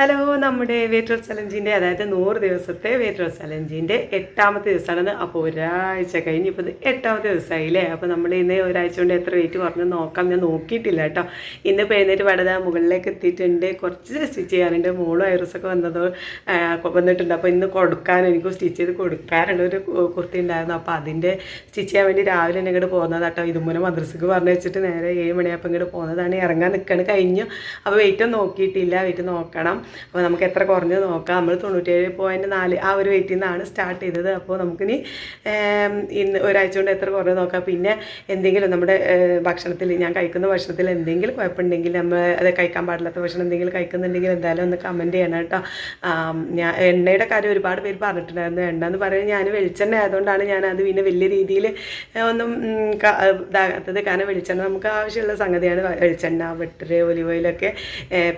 Hello നമ്മുടെ weight loss ചലഞ്ചിന്റെ അതായത് നൂറ് ദിവസത്തെ വെയിറ്റ് ലോസ് ചലഞ്ചിന്റെ എട്ടാമത്തെ ദിവസമാണെന്ന് അപ്പോൾ ഒരാഴ്ച കഴിഞ്ഞ് ഇപ്പോൾ എട്ടാമത്തെ ദിവസമായില്ലേ? അപ്പോൾ നമ്മൾ ഇന്ന് ഒരാഴ്ച കൊണ്ട് എത്ര വെയിറ്റ് കുറഞ്ഞു നോക്കാം. ഞാൻ നോക്കിയിട്ടില്ല കേട്ടോ. ഇന്ന് എഴുന്നേറ്റ് വടത മുകളിലേക്ക് എത്തിയിട്ടുണ്ട്. കുറച്ച് സ്റ്റിച്ച് ചെയ്യാറുണ്ട് മോളും ഐറസൊക്കെ വന്നത് വന്നിട്ടുണ്ട്. അപ്പോൾ ഇന്ന് കൊടുക്കാൻ എനിക്ക് സ്റ്റിച്ച് ചെയ്ത് കൊടുക്കാറുണ്ട് ഒരു കുർത്തി ഉണ്ടായിരുന്നു. അപ്പോൾ അതിന്റെ സ്റ്റിച്ച് ചെയ്യാൻ വേണ്ടി രാവിലെ തന്നെ ഇങ്ങോട്ട് പോകുന്നത് കേട്ടോ. ഇതുമൂലം മദ്രസക്ക് പറഞ്ഞു വെച്ചിട്ട് നേരെ ഏഴ് മണിയപ്പം ഇങ്ങോട്ട് പോകുന്നതാണ്. ഇറങ്ങാൻ നിൽക്കണ് കഴിഞ്ഞു. അപ്പോൾ വെയിറ്റ് നോക്കിയിട്ടില്ല. വെയിറ്റ് നോക്കണം. അപ്പോൾ നമുക്ക് എത്ര കുറഞ്ഞ് നോക്കാം. നമ്മൾ തൊണ്ണൂറ്റേഴ് പോയിന്റ് നാല് ആ ഒരു വെയിറ്റിൽ നിന്നാണ് സ്റ്റാർട്ട് ചെയ്തത്. അപ്പോൾ നമുക്കിനി ഇന്ന് ഒരാഴ്ച കൊണ്ട് എത്ര കുറഞ്ഞ് നോക്കാം. പിന്നെ എന്തെങ്കിലും നമ്മുടെ ഭക്ഷണത്തിൽ ഞാൻ കഴിക്കുന്ന ഭക്ഷണത്തിൽ എന്തെങ്കിലും കുഴപ്പമുണ്ടെങ്കിൽ നമ്മൾ അത് കഴിക്കാൻ പാടില്ലാത്ത ഭക്ഷണം എന്തെങ്കിലും കഴിക്കുന്നുണ്ടെങ്കിൽ എന്തായാലും ഒന്ന് കമന്റ് ചെയ്യണം കേട്ടോ. ഞാൻ എണ്ണയുടെ കാര്യം ഒരുപാട് പേര് പറഞ്ഞിട്ടുണ്ടായിരുന്നു. എണ്ണ എന്ന് പറയുന്നത് ഞാൻ വെളിച്ചെണ്ണ ആയതുകൊണ്ടാണ് ഞാൻ അത് പിന്നെ വലിയ രീതിയിൽ ഒന്നും ഇതാകാത്തത്. കാരണം വെളിച്ചെണ്ണ നമുക്ക് ആവശ്യമുള്ള സംഗതിയാണ് വെളിച്ചെണ്ണ വെട്ടർ ഒലിവ് ഓയിലൊക്കെ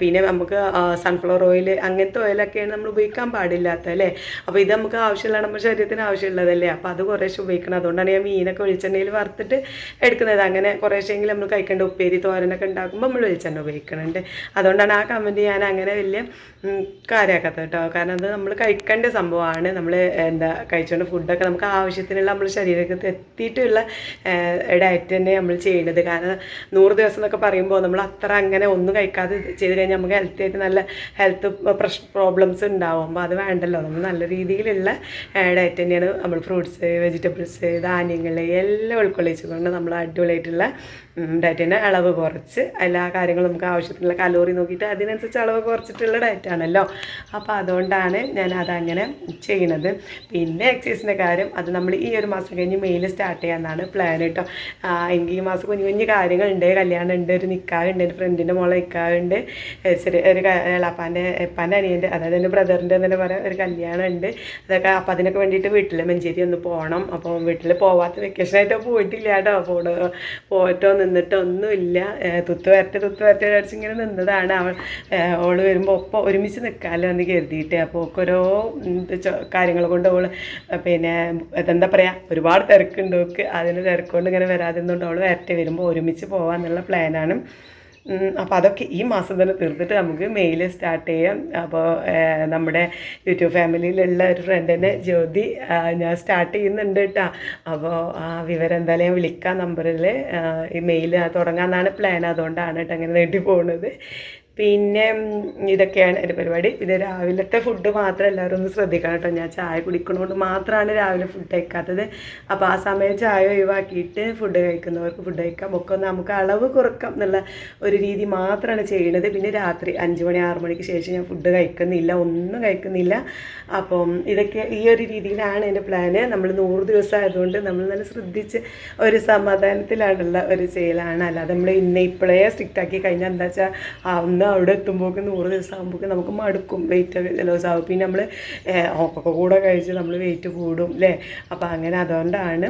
പിന്നെ നമുക്ക് സൺഫ്ലവർ ഓയിൽ അങ്ങനത്തെ ഓയിലൊക്കെയാണ് നമ്മൾ ഉപയോഗിക്കാൻ പാടില്ലാത്ത അല്ലേ? അപ്പോൾ ഇത് നമുക്ക് ആവശ്യമുള്ള നമ്മുടെ ശരീരത്തിന് ആവശ്യമുള്ളതല്ലേ? അപ്പോൾ അത് കുറേശ്ശെ ഉപയോഗിക്കണം. അതുകൊണ്ടാണ് ഞാൻ മീനൊക്കെ വെളിച്ചെണ്ണയിൽ വറുത്തിട്ട് എടുക്കുന്നത്. അങ്ങനെ കുറേശ്ശെങ്കിലും നമ്മൾ കഴിക്കേണ്ട ഉപ്പേരി തോരനൊക്കെ ഉണ്ടാക്കുമ്പോൾ നമ്മൾ വെളിച്ചെണ്ണ ഉപയോഗിക്കുന്നുണ്ട് അതുകൊണ്ടാണ് ആ കമന്റ് ഞാൻ അങ്ങനെ വലിയ കാര്യമാക്കാത്തത് കേട്ടോ. കാരണം അത് നമ്മൾ കഴിക്കേണ്ട സംഭവമാണ്. നമ്മൾ എന്താ കഴിച്ചുകൊണ്ട് ഫുഡൊക്കെ നമുക്ക് ആവശ്യത്തിനുള്ള നമ്മുടെ ശരീരത്തിൽ എത്തിയിട്ടുള്ള ഡയറ്റ് തന്നെ നമ്മൾ ചെയ്യുന്നത് കാരണം നൂറ് ദിവസം എന്നൊക്കെ പറയുമ്പോൾ നമ്മൾ അത്ര അങ്ങനെ ഒന്നും കഴിക്കാതെ ചെയ്ത് കഴിഞ്ഞാൽ നമുക്ക് ഹെൽത്തി ആയിട്ട് നല്ല ഹെൽത്ത് പ്രശ്ന പ്രോബ്ലംസ് ഉണ്ടാവും. അപ്പോൾ അത് വേണ്ടല്ലോ. നമ്മൾ നല്ല രീതിയിലുള്ള ഡയറ്റ് തന്നെയാണ് നമ്മൾ ഫ്രൂട്ട്സ് വെജിറ്റബിൾസ് ധാന്യങ്ങൾ എല്ലാം ഉൾക്കൊള്ളിച്ചുകൊണ്ട് നമ്മൾ അടിപൊളിയായിട്ടുള്ള ഡയറ്റിന്റെ അളവ് കുറച്ച് എല്ലാ കാര്യങ്ങളും നമുക്ക് ആവശ്യത്തിനുള്ള കലോറി നോക്കിയിട്ട് അതിനനുസരിച്ച് അളവ് കുറച്ചിട്ടുള്ള ഡയറ്റാണല്ലോ അപ്പോൾ അതുകൊണ്ടാണ് ഞാൻ അതങ്ങനെ ചെയ്യുന്നത്. പിന്നെ എക്സസൈസിന്റെ കാര്യം അത് നമ്മൾ ഈ ഒരു മാസം കഴിഞ്ഞ് മെയിൽ സ്റ്റാർട്ട് ചെയ്യാമെന്നാണ് പ്ലാൻ കേട്ടോ എനിക്ക് ഈ മാസം കുഞ്ഞു കുഞ്ഞു കാര്യങ്ങളുണ്ട്. കല്യാണം ഉണ്ട് ഒരു നിൽക്കാറുണ്ട് എന്റെ ഫ്രണ്ടിന്റെ മോളെ നിൽക്കാറുണ്ട് ചെറിയ ഒരു എളാപ്പാന്റെ എപ്പാന്റെ അനിയന്റെ അതായത് എന്റെ ബ്രദറിന്റെ തന്നെ പറയാം ഒരു കല്യാണം ഉണ്ട് അതൊക്കെ അപ്പോൾ അതിനൊക്കെ വേണ്ടിയിട്ട് വീട്ടിൽ മഞ്ചേരി ഒന്ന് പോകണം അപ്പോൾ വീട്ടിൽ പോവാത്ത വെക്കേഷനായിട്ടോ പോയിട്ടില്ല കേട്ടോ. പോണ പോയിട്ടോ നിന്നിട്ടോ ഒന്നുമില്ല. തുത്ത് വരട്ടെ തുത്ത് വരട്ടെ അടിച്ച് ഇങ്ങനെ നിന്നതാണ്. അവൾ അവൾ വരുമ്പോൾ ഒപ്പം ഒരുമിച്ച് നിൽക്കാമല്ലോ എന്ന് കരുതിയിട്ട് അപ്പോൾ ഒക്കെ ഓരോ കാര്യങ്ങൾ കൊണ്ട് അവൾ പിന്നെ എന്താ പറയുക ഒരുപാട് തിരക്കുണ്ട് ഓക്ക്. അതിന് തിരക്കുകൊണ്ട് ഇങ്ങനെ വരാതിരുന്നുകൊണ്ട് അവൾ വരട്ടെ വരുമ്പോൾ ഒരുമിച്ച് പോകാമെന്നുള്ള പ്ലാനാണ് അപ്പോൾ അതൊക്കെ ഈ മാസം തന്നെ തീർത്തിട്ട് നമുക്ക് മെയിൽ സ്റ്റാർട്ട് ചെയ്യാം. അപ്പോൾ നമ്മുടെ യൂട്യൂബ് ഫാമിലിയിലുള്ള ഒരു ഫ്രണ്ടിനെ ജ്യോതി ഞാൻ സ്റ്റാർട്ട് ചെയ്യുന്നുണ്ട് കേട്ടോ അപ്പോൾ ആ വിവരം എന്തായാലും ഞാൻ വിളിക്കാം നമ്പറിൽ ഈ മെയിൽ തുടങ്ങാമെന്നാണ് പ്ലാൻ അതുകൊണ്ടാണ് കേട്ടോ അങ്ങനെ നീട്ടി പോകുന്നത് പിന്നെ ഇതൊക്കെയാണ് എന്റെ പരിപാടി. പിന്നെ രാവിലത്തെ ഫുഡ് മാത്രം എല്ലാവരും ഒന്ന് ശ്രദ്ധിക്കണം കേട്ടോ. ഞാൻ ചായ കുടിക്കണോണ്ട് മാത്രമാണ് രാവിലെ ഫുഡ് കഴിക്കാത്തത്. അപ്പോൾ ആ സമയം ചായ ഒഴിവാക്കിയിട്ട് ഫുഡ് കഴിക്കുന്നവർക്ക് ഫുഡ് കഴിക്കാം. ഒക്കെ നമുക്ക് അളവ് കുറക്കാം എന്നുള്ള ഒരു രീതി മാത്രമാണ് ചെയ്യുന്നത് പിന്നെ രാത്രി അഞ്ച് മണി ആറ് മണിക്ക് ശേഷം ഞാൻ ഫുഡ് കഴിക്കുന്നില്ല ഒന്നും കഴിക്കുന്നില്ല. അപ്പം ഇതൊക്കെ ഈ ഒരു രീതിയിലാണ് എന്റെ പ്ലാന് നമ്മൾ നൂറ് ദിവസം ആയതുകൊണ്ട് നമ്മൾ നല്ല ശ്രദ്ധിച്ച് ഒരു സമാധാനത്തിലാണുള്ള ഒരു ചെയ്യലാണ് അല്ലാതെ നമ്മൾ ഇന്ന് ഇപ്പോഴേ സ്ട്രിക്റ്റ് ആക്കി കഴിഞ്ഞാൽ എന്താ വെച്ചാൽ അന്ന് അവിടെ എത്തുമ്പോഴേക്കും നൂറ് ദിവസം ആകുമ്പോഴേക്കും നമുക്ക് മടുക്കും. വെയിറ്റ് ലോസ് ആവും പിന്നെ നമ്മൾ ഒക്കെ കൂടെ കഴിച്ച് നമ്മൾ വെയിറ്റ് കൂടും അല്ലേ അപ്പോൾ അങ്ങനെ അതുകൊണ്ടാണ്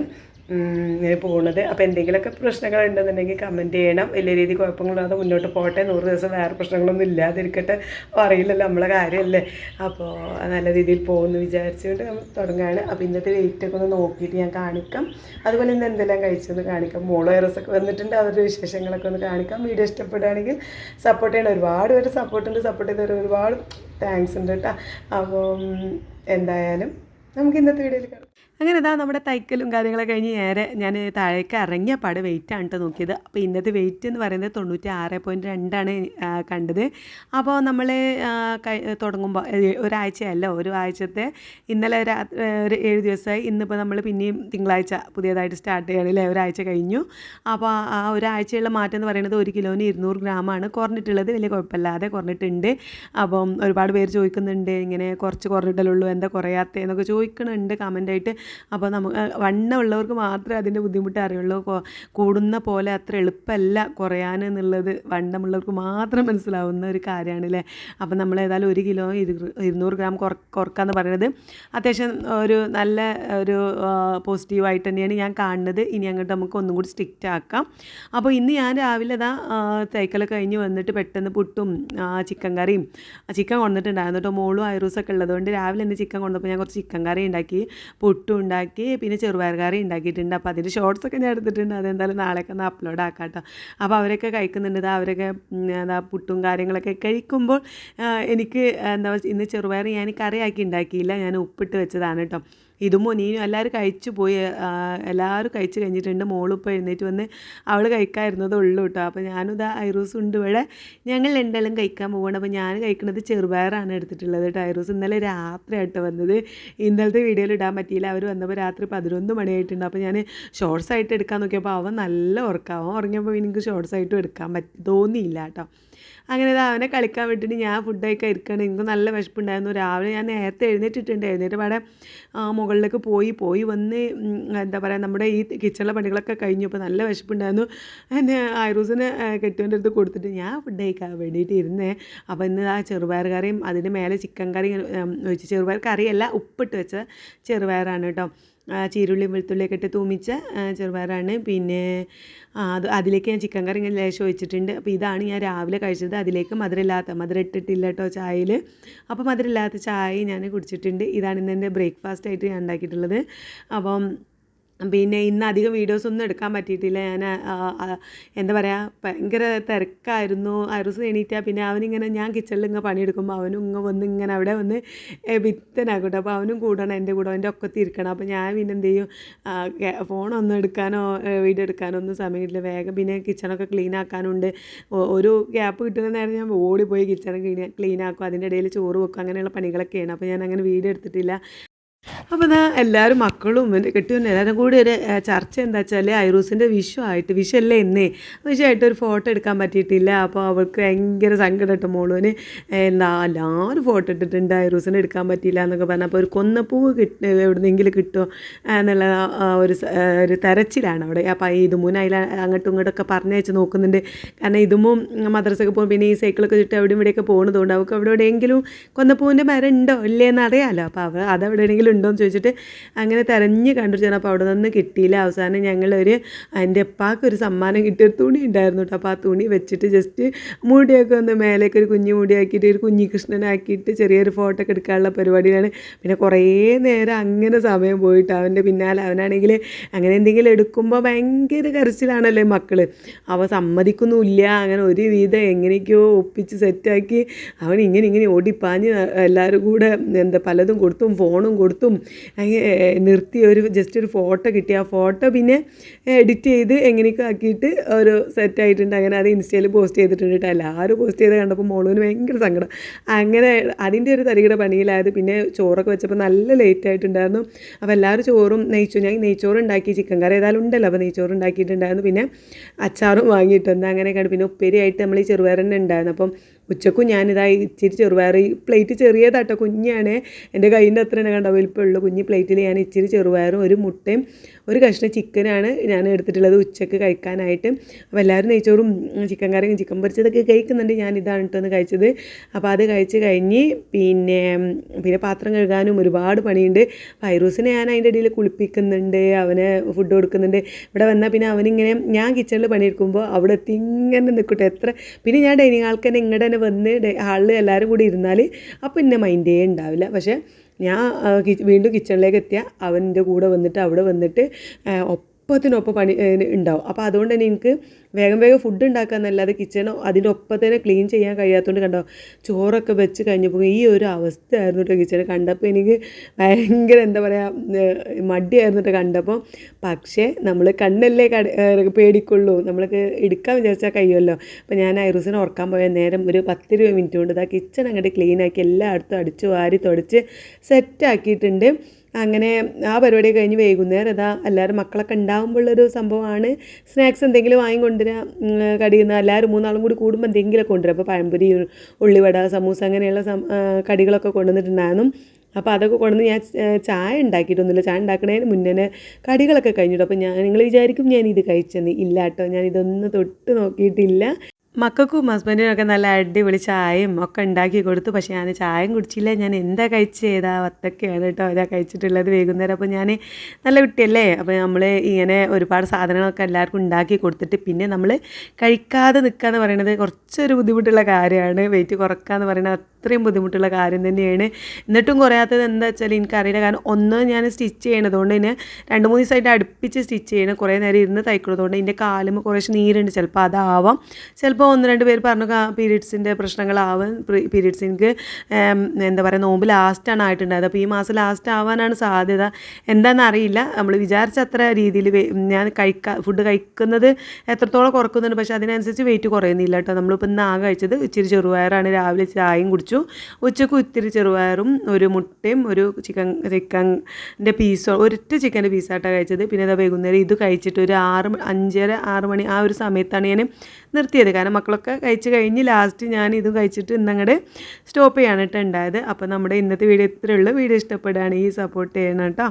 പോകുന്നത്. അപ്പോൾ എന്തെങ്കിലുമൊക്കെ പ്രശ്നങ്ങൾ ഉണ്ടെന്നുണ്ടെങ്കിൽ കമന്റ് ചെയ്യണം. വലിയ രീതിയിൽ കുഴപ്പങ്ങളില്ലാതെ മുന്നോട്ട് പോട്ടെ നൂറ് ദിവസം വേറെ പ്രശ്നങ്ങളൊന്നും ഇല്ലാതിരിക്കട്ടെ. അറിയില്ലല്ലോ നമ്മളെ കാര്യമല്ലേ. അപ്പോൾ നല്ല രീതിയിൽ പോകുമെന്ന് വിചാരിച്ചുകൊണ്ട് നമ്മൾ തുടങ്ങുകയാണ്. അപ്പോൾ ഇന്നത്തെ വെയിറ്റ് ഒക്കെ ഒന്ന് നോക്കിയിട്ട് ഞാൻ കാണിക്കാം. അതുപോലെ ഇന്ന് എന്തെല്ലാം കഴിച്ചെന്ന് കാണിക്കാം. മോളോ വൈറസൊക്കെ വന്നിട്ടുണ്ട്. അവരുടെ വിശേഷങ്ങളൊക്കെ ഒന്ന് കാണിക്കാം. വീഡിയോ ഇഷ്ടപ്പെടുകയാണെങ്കിൽ സപ്പോർട്ട് ചെയ്യണം. ഒരുപാട് പേര് സപ്പോർട്ടുണ്ട് സപ്പോർട്ട് ചെയ്തവർ ഒരുപാട് താങ്ക്സ് ഉണ്ട് കേട്ടോ. അപ്പം എന്തായാലും നമുക്ക് ഇന്നത്തെ വീഡിയോയിൽ കാണാം. അങ്ങനെ ഇതാ നമ്മുടെ തൈക്കലും കാര്യങ്ങളൊക്കെ കഴിഞ്ഞ് നേരെ ഞാൻ താഴേക്ക് ഇറങ്ങിയ പാട് വെയിറ്റ് ആണ് കേട്ടോ നോക്കിയത്. അപ്പോൾ ഇന്നത്തെ വെയിറ്റ് എന്ന് പറയുന്നത് തൊണ്ണൂറ്റി ആറ് പോയിന്റ് രണ്ടാണ് കണ്ടത്. അപ്പോൾ നമ്മൾ തുടങ്ങുമ്പോൾ ഒരാഴ്ചയല്ല ഒരു ആഴ്ചത്തെ ഇന്നലെ ഒരു ഏഴ് ദിവസമായി. ഇന്നിപ്പോൾ നമ്മൾ പിന്നെയും തിങ്കളാഴ്ച പുതിയതായിട്ട് സ്റ്റാർട്ട് ചെയ്യണമല്ലേ ഒരാഴ്ച കഴിഞ്ഞു. അപ്പോൾ ആ ഒരാഴ്ചയുള്ള മാറ്റം എന്ന് പറയുന്നത് ഒരു കിലോന് ഇരുന്നൂറ് ഗ്രാമാണ് കുറഞ്ഞിട്ടുള്ളത്. വലിയ കുഴപ്പമില്ലാതെ കുറഞ്ഞിട്ടുണ്ട്. അപ്പം ഒരുപാട് പേര് ചോദിക്കുന്നുണ്ട് ഇങ്ങനെ കുറച്ച് കുറഞ്ഞിട്ടല്ലേ ഉള്ളൂ എന്താ കുറയാത്തേ എന്നൊക്കെ ചോദിക്കുന്നുണ്ട് കമന്റായിട്ട് അപ്പോൾ നമുക്ക് വണ്ണമുള്ളവർക്ക് മാത്രമേ അതിന്റെ ബുദ്ധിമുട്ട് അറിയുള്ളൂ. കൂടുന്ന പോലെ അത്ര എളുപ്പമല്ല കുറയാൻ എന്നുള്ളത്. വണ്ണമുള്ളവർക്ക് മാത്രം മനസ്സിലാവുന്ന ഒരു കാര്യമാണ് അല്ലേ അപ്പം നമ്മൾ ഏതായാലും ഒരു കിലോ ഇരു- ഇരുന്നൂറ് ഗ്രാം കുറ കുറക്കാന്ന് പറയുന്നത് അത്യാവശ്യം ഒരു നല്ല ഒരു പോസിറ്റീവായിട്ട് തന്നെയാണ് ഞാൻ കാണുന്നത്. ഇനി അങ്ങോട്ട് നമുക്ക് ഒന്നും കൂടി സ്ട്രിക്റ്റ് ആക്കാം. അപ്പോൾ ഇന്ന് ഞാൻ രാവിലെ ഇതാ തൈക്കലൊക്കെ കഴിഞ്ഞ് വന്നിട്ട് പെട്ടെന്ന് പുട്ടും ചിക്കൻ കറിയും ചിക്കൻ കൊണ്ടിട്ടുണ്ടായിരുന്നു കേട്ടോ മോളും ഐറൂസൊക്കെ ഉള്ളതുകൊണ്ട് രാവിലെ തന്നെ ചിക്കൻ കൊണ്ടപ്പോൾ ഞാൻ കുറച്ച് ചിക്കൻ കറി ഉണ്ടാക്കി. പുട്ടും ഉണ്ടാക്കി പിന്നെ ചെറുപയർ കറി ഉണ്ടാക്കിയിട്ടുണ്ട്. അപ്പോൾ അതിന്റെ ഷോർട്സ് ഒക്കെ ഞാൻ എടുത്തിട്ടുണ്ട്. അതെന്തായാലും നാളെയൊക്കെ ഒന്ന് അപ്ലോഡ് ആക്കാം കേട്ടോ അപ്പോൾ അവരൊക്കെ കഴിക്കുന്നുണ്ട്. അവരൊക്കെ എന്താ പുട്ടും കാര്യങ്ങളൊക്കെ കഴിക്കുമ്പോൾ എനിക്ക് എന്താ ഇന്ന് ചെറുപയർ ഞാൻ കറിയാക്കി ഉണ്ടാക്കിയില്ല. ഞാൻ ഉപ്പിട്ട് വെച്ചതാണ് കേട്ടോ ഇതും മുനീനും എല്ലാവരും കഴിച്ചു പോയി. എല്ലാവരും കഴിച്ച് കഴിഞ്ഞിട്ടുണ്ട് മോളിപ്പോൾ എഴുന്നേറ്റ് വന്ന് അവൾ കഴിക്കാതിരുന്നതേ ഉള്ളൂ കേട്ടോ. അപ്പോൾ ഞാനും ഇതാ ഐറൂസ് ഉണ്ട് ഇവിടെ. ഞങ്ങൾ രണ്ടാളും കഴിക്കാൻ പോകണം അപ്പോൾ ഞാൻ കഴിക്കുന്നത് ചെറുപയറാണ് എടുത്തിട്ടുള്ളത് കേട്ടോ. ഐറൂസ് ഇന്നലെ രാത്രി ആയിട്ട് വന്നത്. ഇന്നലത്തെ വീഡിയോയിൽ ഇടാൻ പറ്റിയില്ല. അവർ വന്നപ്പോൾ രാത്രി പതിനൊന്ന് മണിയായിട്ടുണ്ട്. അപ്പോൾ ഞാൻ ഷോർട്സ് ആയിട്ട് എടുക്കാൻ നോക്കിയപ്പോൾ അവൻ നല്ല ഉറക്കാവും ഉറങ്ങിയപ്പോൾ എനിക്ക് ഷോർട്സ് ആയിട്ടും എടുക്കാൻ പറ്റി തോന്നിയില്ല കേട്ടോ. അങ്ങനെ ഇതാ അവനെ കളിക്കാൻ വിട്ടിട്ട് ഞാൻ ഫുഡ് കഴിക്കാൻ ഇരിക്കണം. എനിക്ക് നല്ല വിശപ്പുണ്ടായിരുന്നു. രാവിലെ ഞാൻ നേരത്തെ എഴുന്നേറ്റിട്ടുണ്ട്. എഴുന്നേറ്റ് പാടെ മുകളിലേക്ക് പോയി പോയി വന്ന് എന്താ പറയുക നമ്മുടെ ഈ കിച്ചണിലെ പണികളൊക്കെ കഴിഞ്ഞു. അപ്പോൾ നല്ല വിശപ്പുണ്ടായിരുന്നു. എന്നെ ഐറൂസിന് കെട്ടുവിന്റെ അടുത്ത് കൊടുത്തിട്ട് ഞാൻ ഫുഡ് കഴിക്കാൻ വേണ്ടിയിട്ട് ഇരുന്നേ. അപ്പോൾ ഇന്ന് ആ ചെറുപയർ കറിയും അതിന്റെ മേലെ ചിക്കൻ കറി ഒഴിച്ച് ചെറുപയർ കറിയല്ല ഉപ്പിട്ട് വെച്ച ചെറുപയറാണ് കേട്ടോ. ചീരുള്ളിയും വെളുത്തുള്ളിയൊക്കെ ഇട്ട് തൂമിച്ച ചെറുപയറാണ്. പിന്നെ അത് അതിലേക്ക് ഞാൻ ചിക്കൻ കറി ഇങ്ങനെ ലേശം ഒഴിച്ചിട്ടുണ്ട്. അപ്പോൾ ഇതാണ് ഞാൻ രാവിലെ കഴിച്ചത്. അതിലേക്ക് മധുരമില്ലാത്ത മധുരം ഇട്ടിട്ടില്ല കേട്ടോ ചായയിൽ അപ്പോൾ മധുരമില്ലാത്ത ചായ ഞാൻ കുടിച്ചിട്ടുണ്ട്. ഇതാണ് ഇന്ന് എന്റെ ബ്രേക്ക്ഫാസ്റ്റ് ആയിട്ട് ഞാൻ ഉണ്ടാക്കിയിട്ടുള്ളത്. അപ്പം പിന്നെ ഇന്ന് അധികം വീഡിയോസ് ഒന്നും എടുക്കാൻ പറ്റിയിട്ടില്ല. ഞാൻ എന്താ പറയുക ഭയങ്കര തിരക്കായിരുന്നു. അറുസ് എണീറ്റാൽ പിന്നെ അവനിങ്ങനെ ഞാൻ കിച്ചണിൽ ഇങ്ങനെ പണിയെടുക്കുമ്പോൾ അവനും ഇങ്ങനെ വന്ന് ഇങ്ങനെ അവിടെ വന്ന് വിത്തനാക്കട്ടെ. അപ്പോൾ അവനും കൂടണം എന്റെ കൂടെ അവന്റെ ഒക്കെ ഇരിക്കണം അപ്പോൾ ഞാൻ പിന്നെ എന്ത് ചെയ്യും ഫോണൊന്നും എടുക്കാനോ വീഡിയോ എടുക്കാനോ ഒന്നും സമയമില്ല. വേഗം പിന്നെ കിച്ചണൊക്കെ ക്ലീൻ ആക്കാനുണ്ട്. ഒരു ഗ്യാപ്പ് കിട്ടുന്ന നേരം ഞാൻ ഓടിപ്പോയി കിച്ചൺ ക്ലീൻ ക്ലീൻ ആക്കും. അതിന്റെ ഇടയിൽ ചോറ് വെക്കും. അങ്ങനെയുള്ള പണികളൊക്കെയാണ്. അപ്പോൾ ഞാൻ അങ്ങനെ വീഡിയോ എടുത്തിട്ടില്ല. അപ്പോൾ ഇതാ എല്ലാവരും മക്കളും എന്റെ കെട്ടിയും എല്ലാവരും കൂടി ഒരു ചർച്ച എന്താ വെച്ചാൽ ഐറൂസിന്റെ വിഷു ആയിട്ട് വിഷു അല്ലേ എന്നേ വിഷുവായിട്ട് ഒരു ഫോട്ടോ എടുക്കാൻ പറ്റിയിട്ടില്ല. അപ്പോൾ അവൾക്ക് ഭയങ്കര സങ്കടം കേട്ടോ മോളുവിന് എന്താ എല്ലാവരും ഫോട്ടോ ഇട്ടിട്ടുണ്ട് ഐറൂസിനെ എടുക്കാൻ പറ്റിയില്ല എന്നൊക്കെ പറഞ്ഞാൽ അപ്പോൾ ഒരു കൊന്നപ്പൂവ് കിട്ട എവിടുന്നെങ്കിലും കിട്ടുമോ എന്നുള്ള ഒരു ഒരു തെരച്ചിലാണ് അവിടെ. അപ്പോൾ ഇതുമൂന്ന് അതിൽ അങ്ങോട്ടും ഇങ്ങോട്ടൊക്കെ പറഞ്ഞയച്ച് നോക്കുന്നുണ്ട്. കാരണം ഇതുമും മദ്രസയൊക്കെ പോകും പിന്നെ ഈ സൈക്കിളൊക്കെ ചുറ്റും എവിടെയും ഇവിടെയൊക്കെ പോകുന്നതുകൊണ്ട് അവൾക്ക് അവിടെ എവിടെയെങ്കിലും കൊന്നപ്പൂവിന്റെ മരം ഉണ്ടോ ഇല്ലേ എന്ന് അറിയാമല്ലോ അപ്പോൾ അവ അതെവിടെയെങ്കിലും എന്ന് ചോദിച്ചിട്ട് അങ്ങനെ തിരഞ്ഞ് കണ്ടു ചെന്നപ്പോൾ അപ്പോൾ അവിടെ നിന്ന് കിട്ടിയില്ല. അവസാനം ഞങ്ങളൊരു എന്റെ ഉപ്പാക്ക് ഒരു സമ്മാനം കിട്ടിയൊരു തുണി ഉണ്ടായിരുന്നു കേട്ടോ. അപ്പോൾ ആ തുണി വെച്ചിട്ട് ജസ്റ്റ് മുടിയൊക്കെ ഒന്ന് മേലേക്ക് ഒരു കുഞ്ഞു മുടിയാക്കിയിട്ട് ഒരു കുഞ്ഞി കൃഷ്ണനാക്കിയിട്ട് ചെറിയൊരു ഫോട്ടോ ഒക്കെ എടുക്കാനുള്ള പരിപാടിയിലാണ്. പിന്നെ കുറേ നേരം അങ്ങനെ സമയം പോയിട്ട് അവന്റെ പിന്നാലെ അവനാണെങ്കിൽ അങ്ങനെ എന്തെങ്കിലും എടുക്കുമ്പോൾ ഭയങ്കര കരച്ചിലാണല്ലേ മക്കൾ അവ സമ്മതിക്കുന്നുമില്ല. അങ്ങനെ ഒരു വിധം എങ്ങനെയൊക്കെയോ ഒപ്പിച്ച് സെറ്റാക്കി അവൻ ഇങ്ങനെ ഇങ്ങനെ ഓടിപ്പാഞ്ഞ് എല്ലാവരും കൂടെ എന്താ പലതും കൊടുത്തും ഫോണും കൊടുത്തും അങ്ങനെ നിർത്തി ഒരു ജസ്റ്റ് ഒരു ഫോട്ടോ കിട്ടി. ആ ഫോട്ടോ പിന്നെ എഡിറ്റ് ചെയ്ത് എങ്ങനെയൊക്കെ ആക്കിയിട്ട് ഒരു സെറ്റ് ആയിട്ടുണ്ട്. അങ്ങനെ അത് ഇൻസ്റ്റയിൽ പോസ്റ്റ് ചെയ്തിട്ടുണ്ട് കേട്ടോ. എല്ലാവരും പോസ്റ്റ് ചെയ്ത് കണ്ടപ്പോൾ മോളുവിന് ഭയങ്കര സങ്കടം. അങ്ങനെ അതിന്റെ ഒരു തരികിട പണിയിലായത്. പിന്നെ ചോറൊക്കെ വെച്ചപ്പോൾ നല്ല ലേറ്റ് ആയിട്ടുണ്ടായിരുന്നു. അപ്പോൾ എല്ലാവരും ചോറും നെയ്ച്ചോറ് ഞാൻ നെയ്ച്ചോറ് ഉണ്ടാക്കി ചിക്കൻ കറി ഏതായാലും ഉണ്ടല്ലോ. അപ്പോൾ നെയ്ച്ചോറ് ഉണ്ടാക്കിയിട്ടുണ്ടായിരുന്നു പിന്നെ അച്ചാറും വാങ്ങിയിട്ടുണ്ട് അങ്ങനെയൊക്കെയാണ്. പിന്നെ ഉപ്പേരിയായിട്ട് നമ്മൾ ഈ ചെറുപയർ തന്നെ ഉണ്ടായിരുന്നു. അപ്പം ഉച്ചക്കും ഞാനിതായി ഇച്ചിരി ചെറുപയർ ഈ പ്ലേറ്റ് ചെറിയതാട്ടോ കുഞ്ഞാണ്. എന്റെ കയ്യിന്റെ അത്ര തന്നെ കണ്ട വലിപ്പമുള്ളൂ കുഞ്ഞി പ്ലേറ്റിൽ ഞാൻ ഇച്ചിരി ചെറുപയറും ഒരു മുട്ടയും ഒരു കഷ്ണം ചിക്കനാണ് ഞാൻ എടുത്തിട്ടുള്ളത് ഉച്ചയ്ക്ക് കഴിക്കാനായിട്ട്. അപ്പോൾ എല്ലാവരും നെയ്ച്ചോറും ചിക്കൻ കറിയും ചിക്കൻ പൊരിച്ചതൊക്കെ കഴിക്കുന്നുണ്ട്. ഞാൻ ഇതാണ് കേട്ടോ ഒന്ന് കഴിച്ചത്. അപ്പോൾ അത് കഴിച്ച് കഴിഞ്ഞ് പിന്നെ പിന്നെ പാത്രം കഴുകാനും ഒരുപാട് പണിയുണ്ട്. ഫൈറൂസിനെ ഞാൻ അതിന്റെ ഇടയിൽ കുളിപ്പിക്കുന്നുണ്ട് അവന് ഫുഡ് കൊടുക്കുന്നുണ്ട്. ഇവിടെ വന്നാൽ പിന്നെ അവനിങ്ങനെ ഞാൻ കിച്ചണിൽ പണിയെടുക്കുമ്പോൾ അവിടെ എത്തി ഇങ്ങനെ നിൽക്കട്ടെ. എത്ര പിന്നെ ഞാൻ ഡൈനിങ് ഹാൾക്ക് തന്നെ ഇങ്ങോട്ട് തന്നെ വന്ന് ഹാളിൽ എല്ലാവരും കൂടി ഇരുന്നാൽ അപ്പോൾ എന്നെ മൈൻഡേ ഉണ്ടാവില്ല. പക്ഷേ ഞാൻ വീണ്ടും കിച്ചണിലേക്ക് എത്തിയ അവന്റെ കൂടെ വന്നിട്ട് അവിടെ വന്നിട്ട് ഒപ്പത്തിനൊപ്പം പണി ഉണ്ടാവും അപ്പോൾ അതുകൊണ്ട് തന്നെ എനിക്ക് വേഗം വേഗം ഫുഡ് ഉണ്ടാക്കാമെന്നല്ലാതെ കിച്ചണോ അതിന്റെ ഒപ്പം തന്നെ ക്ലീൻ ചെയ്യാൻ കഴിയാത്തതുകൊണ്ട് കണ്ടോ ചോറൊക്കെ വെച്ച് കഴിഞ്ഞപ്പോൾ ഈ ഒരു അവസ്ഥയായിരുന്നു കേട്ടോ കിച്ചൺ കണ്ടപ്പോൾ എനിക്ക് ഭയങ്കര എന്താ പറയുക മടിയായിരുന്നു കേട്ടോ കണ്ടപ്പോൾ പക്ഷേ നമ്മൾ കണ്ണല്ലേ കട പേടിക്കുള്ളൂ. നമ്മൾക്ക് എടുക്കാൻ വിചാരിച്ചാൽ കഴിയുമല്ലോ. അപ്പോൾ ഞാൻ ഐറൂസിനെ ഉറക്കാൻ പോയ നേരം ഒരു പത്തിരുപത് മിനിറ്റ് കൊണ്ട് ഇതാ കിച്ചൺ അങ്ങോട്ട് ക്ലീൻ ആക്കി എല്ലായിടത്തും അടിച്ച് വാരി തുടച്ച് സെറ്റാക്കിയിട്ടുണ്ട് അങ്ങനെ ആ പരിപാടി കഴിഞ്ഞ് വൈകുന്നേരം ഇതാ എല്ലാവരും മക്കളൊക്കെ ഉണ്ടാകുമ്പോഴുള്ളൊരു സംഭവമാണ്. സ്നാക്സ് എന്തെങ്കിലും വാങ്ങിക്കൊണ്ടുവരിക കടിയുന്ന എല്ലാവരും മൂന്നാളും കൂടി കൂടുമ്പോൾ എന്തെങ്കിലും കൊണ്ടുവരും. അപ്പോൾ പഴംപൊരി ഉള്ളിവട സമൂസ അങ്ങനെയുള്ള കടികളൊക്കെ കൊണ്ടുവന്നിട്ടുണ്ടായിരുന്നു. അപ്പോൾ അതൊക്കെ കൊണ്ടുവന്ന് ഞാൻ ചായ ഉണ്ടാക്കിയിട്ടൊന്നുമില്ല. ചായ ഉണ്ടാക്കുന്നതിന് മുന്നേ കടികളൊക്കെ കഴിഞ്ഞിട്ടു. അപ്പോൾ ഞാൻ നിങ്ങൾ വിചാരിക്കും ഞാൻ ഇത് കഴിച്ചെന്ന്. ഇല്ല കേട്ടോ ഞാൻ ഇതൊന്നും തൊട്ട് നോക്കിയിട്ടില്ല. മക്കൾക്കും ഹസ്ബൻഡിനൊക്കെ നല്ല അടിപൊളി ചായയും ഒക്കെ ഉണ്ടാക്കി കൊടുത്തു. പക്ഷേ ഞാൻ ചായയും കുടിച്ചില്ല. ഞാൻ എന്താ കഴിച്ച് ചെയ്താ വത്തൊക്കെയാണ് കേട്ടോ ഇതാ കഴിച്ചിട്ടുള്ളത് വൈകുന്നേരം. അപ്പോൾ ഞാൻ നല്ല കുട്ടിയല്ലേ? അപ്പോൾ നമ്മൾ ഇങ്ങനെ ഒരുപാട് സാധനങ്ങളൊക്കെ എല്ലാവർക്കും ഉണ്ടാക്കി കൊടുത്തിട്ട് പിന്നെ നമ്മൾ കഴിക്കാതെ നിൽക്കുക എന്ന് പറയുന്നത് കുറച്ചൊരു ബുദ്ധിമുട്ടുള്ള കാര്യമാണ്. വെയിറ്റ് കുറക്കുക എന്ന് പറയുന്നത് അത്രയും ബുദ്ധിമുട്ടുള്ള കാര്യം തന്നെയാണ്. എന്നിട്ടും കുറയാത്തത് എന്താ വെച്ചാൽ എനിക്കറിയില്ല. കാരണം ഒന്ന് ഞാൻ സ്റ്റിച്ച് ചെയ്യണതുകൊണ്ട് തന്നെ രണ്ട് മൂന്ന് ദിവസമായിട്ട് അടുപ്പിച്ച് സ്റ്റിച്ച് ചെയ്യണം. കുറേ നേരം ഇരുന്ന് തയ്ക്കുന്നതുകൊണ്ട് എന്റെ കാലും കുറേശ്ശെ നീരുണ്ട്. ചിലപ്പോൾ അതാവാം. ചിലപ്പോൾ ഒന്ന് രണ്ട് പേര് പറഞ്ഞു പീരീഡ്സിന്റെ പ്രശ്നങ്ങളാവും. പീരീഡ്സ് എനിക്ക് എന്താ പറയുക നോമ്പ് ലാസ്റ്റാണ് ആയിട്ടുണ്ടായത്. അപ്പോൾ ഈ മാസം ലാസ്റ്റ് ആവാനാണ് സാധ്യത. എന്താണെന്ന് അറിയില്ല. നമ്മൾ വിചാരിച്ച അത്ര രീതിയിൽ ഞാൻ കഴിക്കാ ഫുഡ് കഴിക്കുന്നത് എത്രത്തോളം കുറക്കുന്നുണ്ട്. പക്ഷേ അതിനനുസരിച്ച് വെയിറ്റ് കുറയുന്നില്ല കേട്ടോ. നമ്മളിപ്പോൾ ഇന്ന് ആകെ കഴിച്ചത് ഇച്ചിരി ചെറുപയറാണ്. രാവിലെ ചായയും കുടിച്ചു. ഉച്ചയ്ക്ക് ഒത്തിരി ചെറുപയറും ഒരു മുട്ടയും ഒരു ചിക്കൻ ചിക്കന്റെ പീസോ ഒരൊറ്റ ചിക്കന്റെ പീസായിട്ടാണ് കഴിച്ചത്. പിന്നെ അതാ വൈകുന്നേരം ഇത് കഴിച്ചിട്ട് ഒരു ആറ് അഞ്ചര ആറ് മണി ആ ഒരു സമയത്താണ് ഞാൻ നിർത്തിയത്. കാരണം മക്കളൊക്കെ കഴിച്ച് കഴിഞ്ഞ് ലാസ്റ്റ് ഞാൻ ഇതും കഴിച്ചിട്ട് ഇന്നങ്ങടെ സ്റ്റോപ്പ് ചെയ്യാനായിട്ട് ഉണ്ടായത്. അപ്പോൾ നമ്മുടെ ഇന്നത്തെ വീഡിയോ ഇത്രയുള്ള വീഡിയോ ഇഷ്ടപ്പെടുകയാണെങ്കിൽ സപ്പോർട്ട് ചെയ്യണം കേട്ടോ.